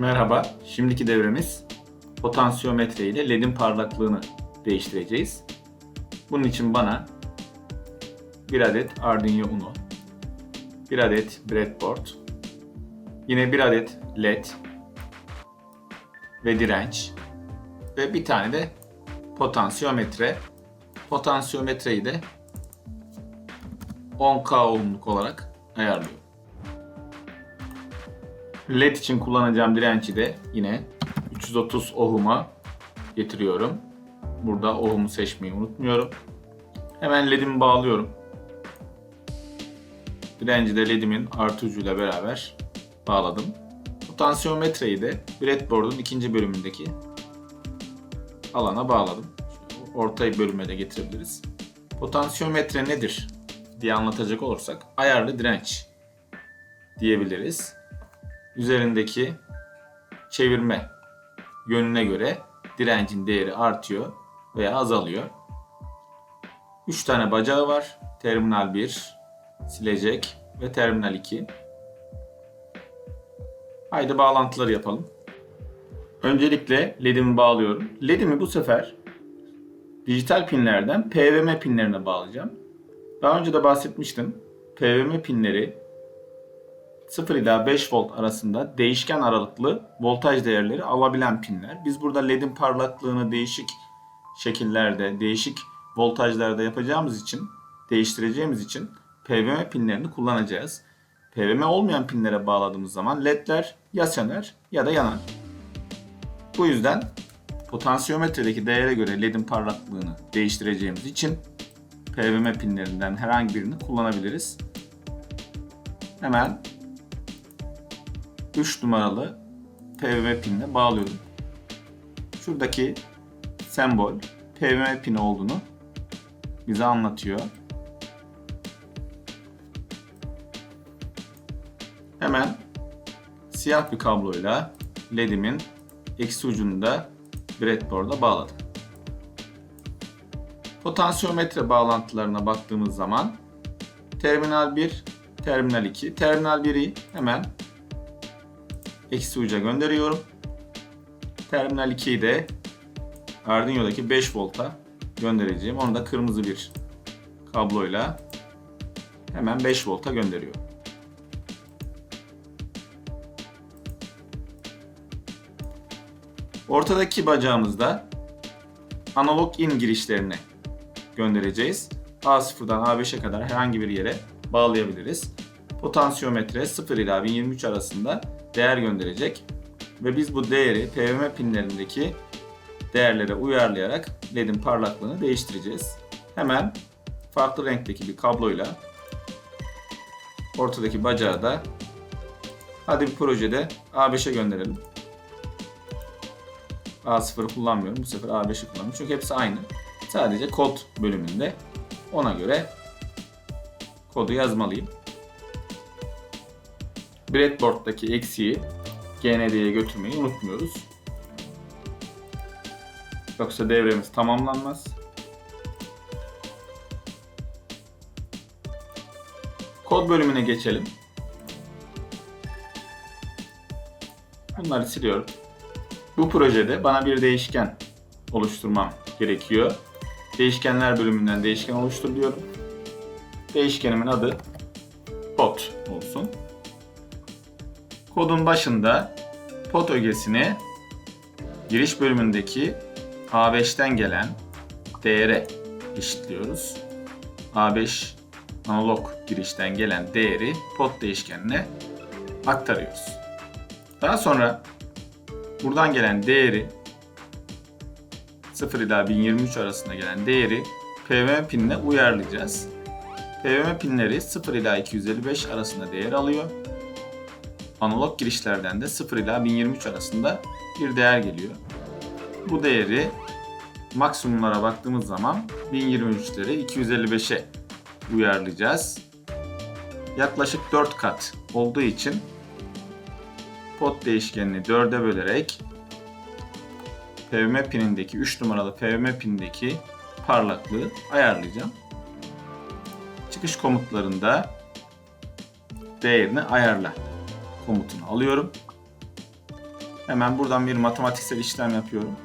Merhaba, şimdiki devremiz potansiyometre ile LED'in parlaklığını değiştireceğiz. Bunun için bana bir adet Arduino Uno, bir adet breadboard, yine bir adet LED ve direnç ve bir tane de potansiyometre. Potansiyometreyi de 10K ohmluk olarak ayarlıyorum. LED için kullanacağım direnci de yine 330 ohm'a getiriyorum. Burada ohm'u seçmeyi unutmuyorum. Hemen LED'imi bağlıyorum. Direnci de LED'imin artı ucuyla beraber bağladım. Potansiyometreyi de breadboard'un ikinci bölümündeki alana bağladım. Orta bölüme de getirebiliriz. Potansiyometre nedir diye anlatacak olursak ayarlı direnç diyebiliriz üzerindeki çevirme yönüne göre direncin değeri artıyor veya azalıyor. 3 tane bacağı var. Terminal 1, silecek ve terminal 2. Haydi bağlantıları yapalım. Öncelikle LED'imi bağlıyorum. LED'imi bu sefer dijital pinlerden PWM pinlerine bağlayacağım. Daha önce de bahsetmiştim. PWM pinleri 0 ila 5 volt arasında değişken aralıklı voltaj değerleri alabilen pinler. Biz burada LED'in parlaklığını değişik şekillerde, değişik voltajlarda yapacağımız için, değiştireceğimiz için PWM pinlerini kullanacağız. PWM olmayan pinlere bağladığımız zaman LED'ler ya söner ya da yanar. Bu yüzden potansiyometredeki değere göre LED'in parlaklığını değiştireceğimiz için PWM pinlerinden herhangi birini kullanabiliriz. Hemen 3 numaralı PWM pinine bağlıyorum. Şuradaki sembol PWM pini olduğunu bize anlatıyor. Hemen siyah bir kabloyla LED'imin eksi ucunu da breadboard'a bağladım. Potansiyometre bağlantılarına baktığımız zaman terminal 1, terminal 2, terminal 1'i hemen eksi uca gönderiyorum. Terminal 2'yi de Arduino'daki 5 volta göndereceğim. Onu da kırmızı bir kabloyla hemen 5 volta gönderiyorum. Ortadaki bacağımızda analog in girişlerini göndereceğiz. A0'dan A5'e kadar herhangi bir yere bağlayabiliriz. Potansiyometre 0 ila 1023 arasında değer gönderecek ve biz bu değeri PWM pinlerindeki değerlere uyarlayarak LED'in parlaklığını değiştireceğiz. Hemen farklı renkteki bir kabloyla ortadaki bacağı da hadi bir projede A5'e gönderelim. A0'ı kullanmıyorum. Bu sefer A5'i kullanıyorum. Çünkü hepsi aynı. Sadece kod bölümünde ona göre kodu yazmalıyım. Breadboard'daki eksiği GND'ye götürmeyi unutmuyoruz. Yoksa devremiz tamamlanmaz. Kod bölümüne geçelim. Bunları siliyorum. Bu projede bana bir değişken oluşturmam gerekiyor. Değişkenler bölümünden değişken oluştur diyorum. Değişkenimin adı Kodun başında pot ögesini giriş bölümündeki A5'ten gelen değere eşitliyoruz. A5 analog girişten gelen değeri pot değişkenine aktarıyoruz. Daha sonra buradan gelen değeri 0 ila 1023 arasında gelen değeri PWM pinine uyarlayacağız. PWM pinleri 0 ila 255 arasında değer alıyor analog girişlerden de 0 ila 1023 arasında bir değer geliyor. Bu değeri maksimumlara baktığımız zaman 1023'leri 255'e uyarlayacağız. Yaklaşık 4 kat olduğu için pot değişkenini 4'e bölerek PWM pinindeki 3 numaralı PWM pinindeki parlaklığı ayarlayacağım. Çıkış komutlarında değerini ayarla komutunu alıyorum. Hemen buradan bir matematiksel işlem yapıyorum.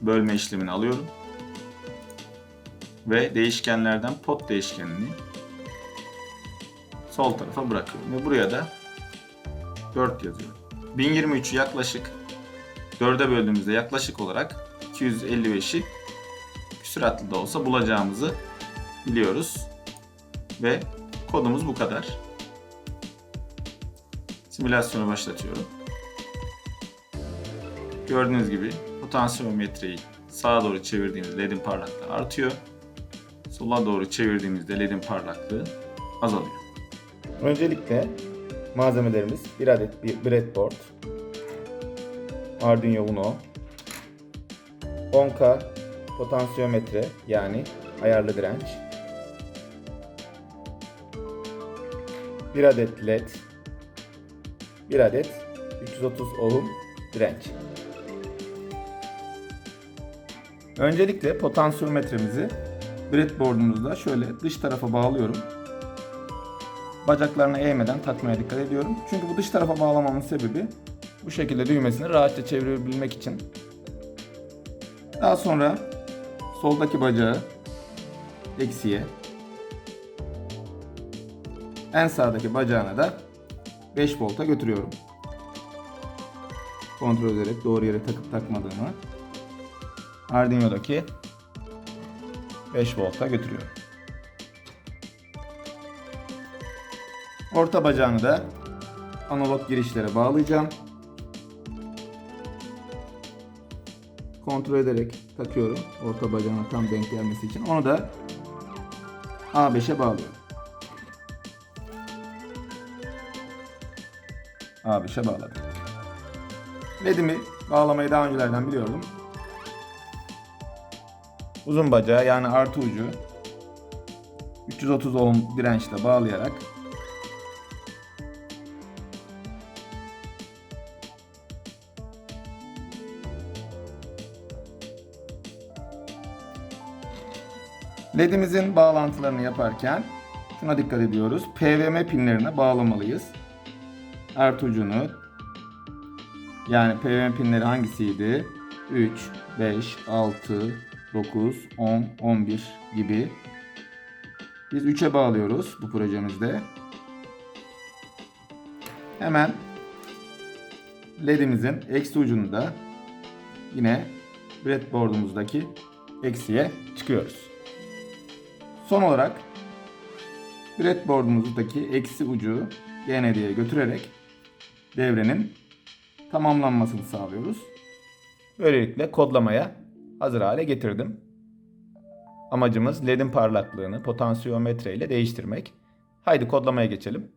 Bölme işlemini alıyorum. Ve değişkenlerden pot değişkenini sol tarafa bırakıyorum. Ve buraya da 4 yazıyorum. 1023'ü yaklaşık 4'e böldüğümüzde yaklaşık olarak 255'i küsuratlı da olsa bulacağımızı biliyoruz. Ve kodumuz bu kadar. Simülasyonu başlatıyorum. Gördüğünüz gibi potansiyometreyi sağa doğru çevirdiğimizde ledin parlaklığı artıyor. Sola doğru çevirdiğimizde ledin parlaklığı azalıyor. Öncelikle malzemelerimiz bir adet bir breadboard, Arduino Uno, 10K potansiyometre yani ayarlı direnç, bir adet led, bir adet 330 ohm direnç. Öncelikle potansiyometremizi breadboard'umuzda şöyle dış tarafa bağlıyorum. Bacaklarına eğmeden takmaya dikkat ediyorum. Çünkü bu dış tarafa bağlamamın sebebi bu şekilde düğmesini rahatça çevirebilmek için. Daha sonra soldaki bacağı eksiye, en sağdaki bacağına da 5 volta götürüyorum. Kontrol ederek doğru yere takıp takmadığımı Arduino'daki 5 volta götürüyorum. Orta bacağını da analog girişlere bağlayacağım. Kontrol ederek takıyorum. Orta bacağına tam denk gelmesi için. Onu da A5'e bağlıyorum. A5'e bağladım. LED'imi bağlamayı daha öncelerden biliyordum. Uzun bacağı yani artı ucu 330 ohm dirençle bağlayarak LED'imizin bağlantılarını yaparken şuna dikkat ediyoruz. PWM pinlerine bağlamalıyız. Ucunu yani PWM pinleri hangisiydi? 3, 5, 6, 9, 10, 11 gibi. Biz 3'e bağlıyoruz bu projemizde. Hemen LED'imizin eksi ucunu da yine breadboard'umuzdaki eksiye çıkıyoruz. Son olarak breadboard'umuzdaki eksi ucu GND'ye götürerek devrenin tamamlanmasını sağlıyoruz. Böylelikle kodlamaya hazır hale getirdim. Amacımız LED'in parlaklığını potansiyometre ile değiştirmek. Haydi kodlamaya geçelim.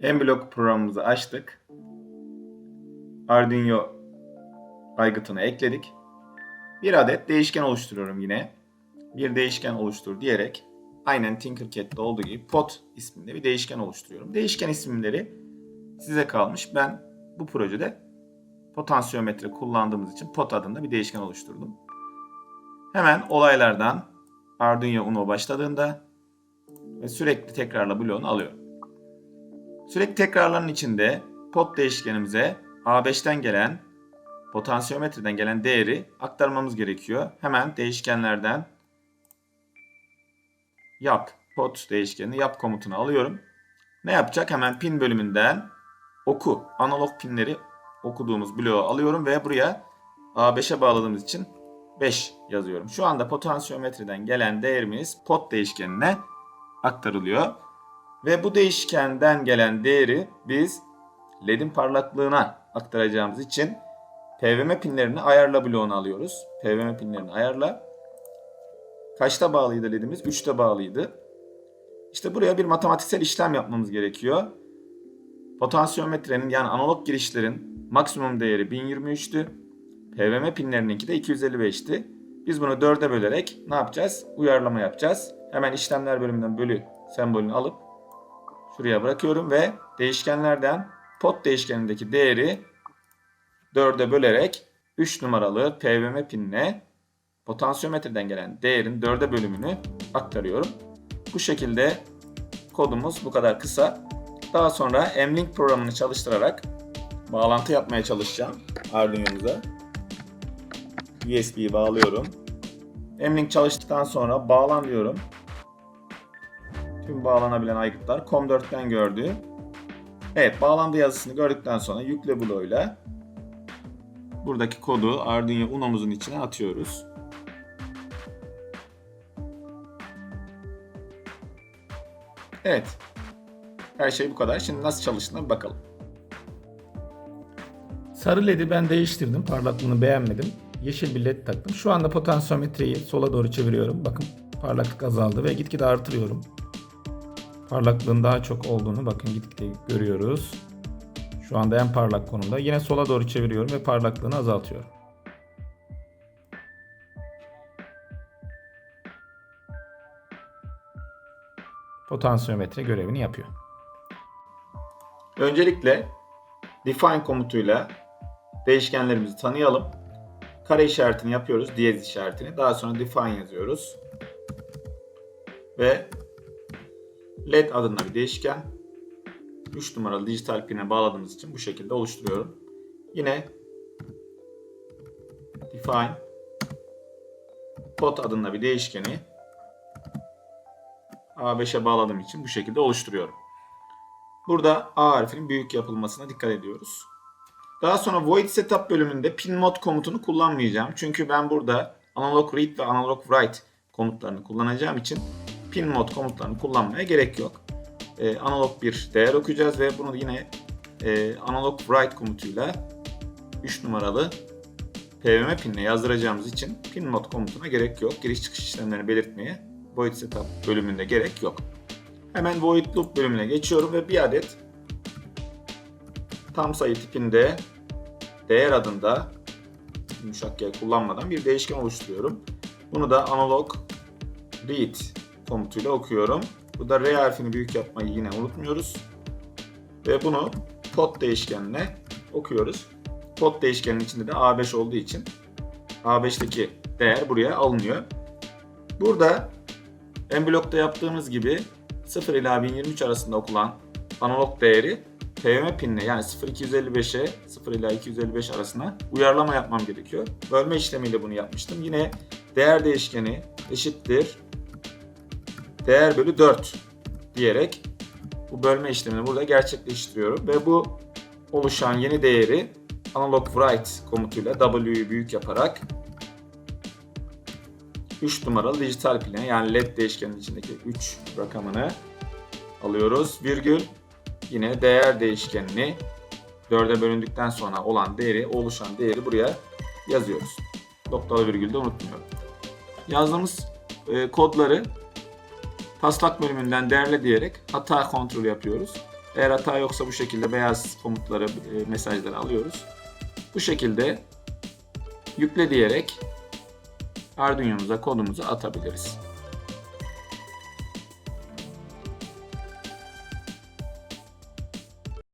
M-Block programımızı açtık. Arduino aygıtını ekledik. Bir adet değişken oluşturuyorum yine. Bir değişken oluştur diyerek aynen Tinkercad'de olduğu gibi pot isminde bir değişken oluşturuyorum. Değişken isimleri size kalmış. Ben bu projede potansiyometre kullandığımız için pot adında bir değişken oluşturdum. Hemen olaylardan Arduino Uno başladığında ve sürekli tekrarla bloğunu alıyorum. Sürekli tekrarların içinde pot değişkenimize A5'ten gelen potansiyometreden gelen değeri aktarmamız gerekiyor. Hemen değişkenlerden yap pot değişkenini yap komutunu alıyorum. Ne yapacak? Hemen pin bölümünden oku analog pinleri okuduğumuz bloğu alıyorum ve buraya A5'e bağladığımız için 5 yazıyorum. Şu anda potansiyometreden gelen değerimiz pot değişkenine aktarılıyor. Ve bu değişkenden gelen değeri biz LED'in parlaklığına aktaracağımız için PWM pinlerini ayarla bloğunu alıyoruz. PWM pinlerini ayarla. Kaçta bağlıydı LED'imiz? 3'te bağlıydı. İşte buraya bir matematiksel işlem yapmamız gerekiyor. Potansiyometrenin yani analog girişlerin maksimum değeri 1023'tü. PWM pinlerininki de 255'ti. Biz bunu 4'e bölerek ne yapacağız? Uyarlama yapacağız. Hemen işlemler bölümünden bölü sembolünü alıp şuraya bırakıyorum ve değişkenlerden pot değişkenindeki değeri 4'e bölerek 3 numaralı PWM pinine potansiyometreden gelen değerin 4'e bölümünü aktarıyorum. Bu şekilde kodumuz bu kadar kısa. Daha sonra M-Link programını çalıştırarak bağlantı yapmaya çalışacağım Arduino'muza. USB'yi bağlıyorum. M-Link çalıştıktan sonra bağlan diyorum. Tüm bağlanabilen aygıtlar COM4'ten gördüğü. Evet bağlandı yazısını gördükten sonra yükle bloğuyla buradaki kodu Arduino Uno'muzun içine atıyoruz. Evet. Her şey bu kadar. Şimdi nasıl çalıştığına bir bakalım. Sarı led'i ben değiştirdim. Parlaklığını beğenmedim. Yeşil bir led taktım. Şu anda potansiyometreyi sola doğru çeviriyorum. Bakın parlaklık azaldı ve gitgide artırıyorum. Parlaklığın daha çok olduğunu bakın gitgide görüyoruz. Şu anda en parlak konumda. Yine sola doğru çeviriyorum ve parlaklığını azaltıyorum. Potansiyometre görevini yapıyor. Öncelikle define komutuyla değişkenlerimizi tanıyalım. Kare işaretini yapıyoruz, diyez işaretini. Daha sonra define yazıyoruz. Ve led adında bir değişken 3 numaralı dijital pine bağladığımız için bu şekilde oluşturuyorum. Yine define pot adında bir değişkeni A5'e bağladığım için bu şekilde oluşturuyorum. Burada A harfinin büyük yapılmasına dikkat ediyoruz. Daha sonra void setup bölümünde pin mod komutunu kullanmayacağım. Çünkü ben burada analog read ve analog write komutlarını kullanacağım için pin mod komutlarını kullanmaya gerek yok. Ee, analog bir değer okuyacağız ve bunu yine e, analog write komutuyla 3 numaralı PWM pinle yazdıracağımız için pin mod komutuna gerek yok. Giriş çıkış işlemlerini belirtmeye void setup bölümünde gerek yok. Hemen void loop bölümüne geçiyorum ve bir adet tam sayı tipinde değer adında yumuşak G kullanmadan bir değişken oluşturuyorum. Bunu da analog read komutuyla okuyorum. Bu da R harfini büyük yapmayı yine unutmuyoruz. Ve bunu pot değişkenine okuyoruz. Pot değişkenin içinde de A5 olduğu için A5'teki değer buraya alınıyor. Burada en blokta yaptığımız gibi 0 ila 1023 arasında okulan analog değeri PWM pinine yani 0255'e 0 ila 255 arasına uyarlama yapmam gerekiyor. Bölme işlemiyle bunu yapmıştım. Yine değer değişkeni eşittir değer bölü 4 diyerek bu bölme işlemini burada gerçekleştiriyorum ve bu oluşan yeni değeri analog write komutuyla W'yu büyük yaparak 3 numaralı dijital pline yani led değişkenin içindeki 3 rakamını alıyoruz. Virgül yine değer değişkenini 4'e bölündükten sonra olan değeri, oluşan değeri buraya yazıyoruz. Noktalı virgülü de unutmuyorum. Yazdığımız e, kodları taslak bölümünden derle diyerek hata kontrolü yapıyoruz. Eğer hata yoksa bu şekilde beyaz komutları, e, mesajları alıyoruz. Bu şekilde yükle diyerek Arduino'muza kodumuzu atabiliriz.